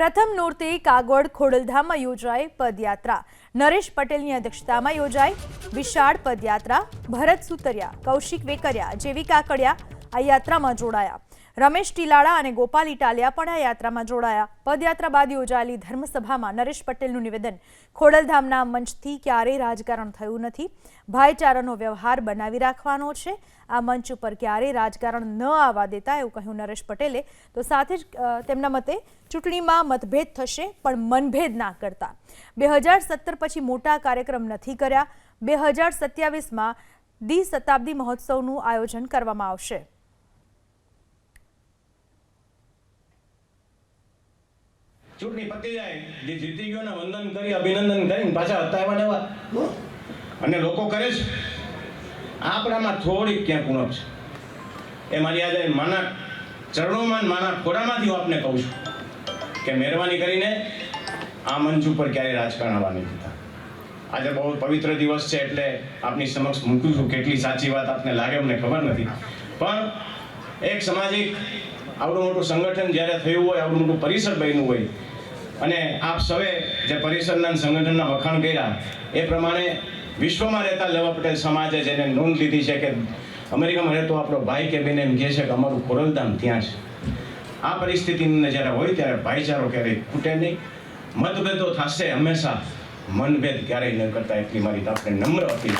પ્રથમ નોરતે કાગોડ ખોડલધામમાં યોજાય પદયાત્રા. નરેશ પટેલની અધ્યક્ષતામાં યોજાય વિશાળ પદયાત્રા. ભરત સુતરિયા, કૌશિક વેકરિયા જેવી કાકડિયા આ યાત્રામાં જોડાયા. રમેશ ટીલાળા અને ગોપાલ ઇટાલિયા પણ આ યાત્રામાં જોડાયા. પદયાત્રા બાદ યોજાયેલી ધર્મસભામાં નરેશ પટેલનું નિવેદન. ખોડલધામના મંચથી ક્યારેય રાજકારણ થયું નથી. ભાઈચારાનો વ્યવહાર બનાવી રાખવાનો છે. આ મંચ ઉપર ક્યારેય રાજકારણ ન આવવા દેતા એવું કહ્યું નરેશ પટેલે. તો સાથે જ તેમના મતે ચૂંટણીમાં મતભેદ થશે, પણ મનભેદ ના કરતા. બે હજાર સત્તર પછી મોટા કાર્યક્રમ નથી કર્યા. બે હજાર સત્યાવીસમાં દ્વિશતાબ્દી મહોત્સવનું આયોજન કરવામાં આવશે. ચૂંટણી પતી જાય, જે જીતી ગયો ને વંદન કરી, અભિનંદન કરીને પાછા હતા એવા. ને અને લોકો કરે છે. આપણામાં થોડીક ક્યાંક ઉણપ છે. એ મારી આજે માના ચરણોમાં માના ખોડામાંથી હું આપને કહું છું કે મહેરબાની કરીને આ મંચ ઉપર ક્યારેય રાજકારણ આવવા નહીં દીધા આજે બહુ પવિત્ર દિવસ છે એટલે આપની સમક્ષ મૂકું છું. કેટલી સાચી વાત આપને લાગે અમને ખબર નથી. પણ એક સામાજિક, આવડું મોટું સંગઠન જ્યારે થયું હોય, આવડું મોટું પરિસર બન્યું હોય અને આપ સૌએ જે પરિસરના સંગઠનના વખાણ કર્યા, એ પ્રમાણે વિશ્વમાં રહેતા લેવા પટેલ સમાજે જેને નોંધ લીધી છે કે અમેરિકામાં રહેતો આપણો ભાઈ કે બેન એમ કહે છે કે અમારું કોરલધામ ત્યાં છે. આ પરિસ્થિતિને જ્યારે હોય ત્યારે ભાઈચારો ક્યારેય ખૂટે નહીં. મતભેદો થશે હંમેશા. મનભેદ ક્યારેય ન કરતા. એટલી મારી આપણે નમ્ર અપીલ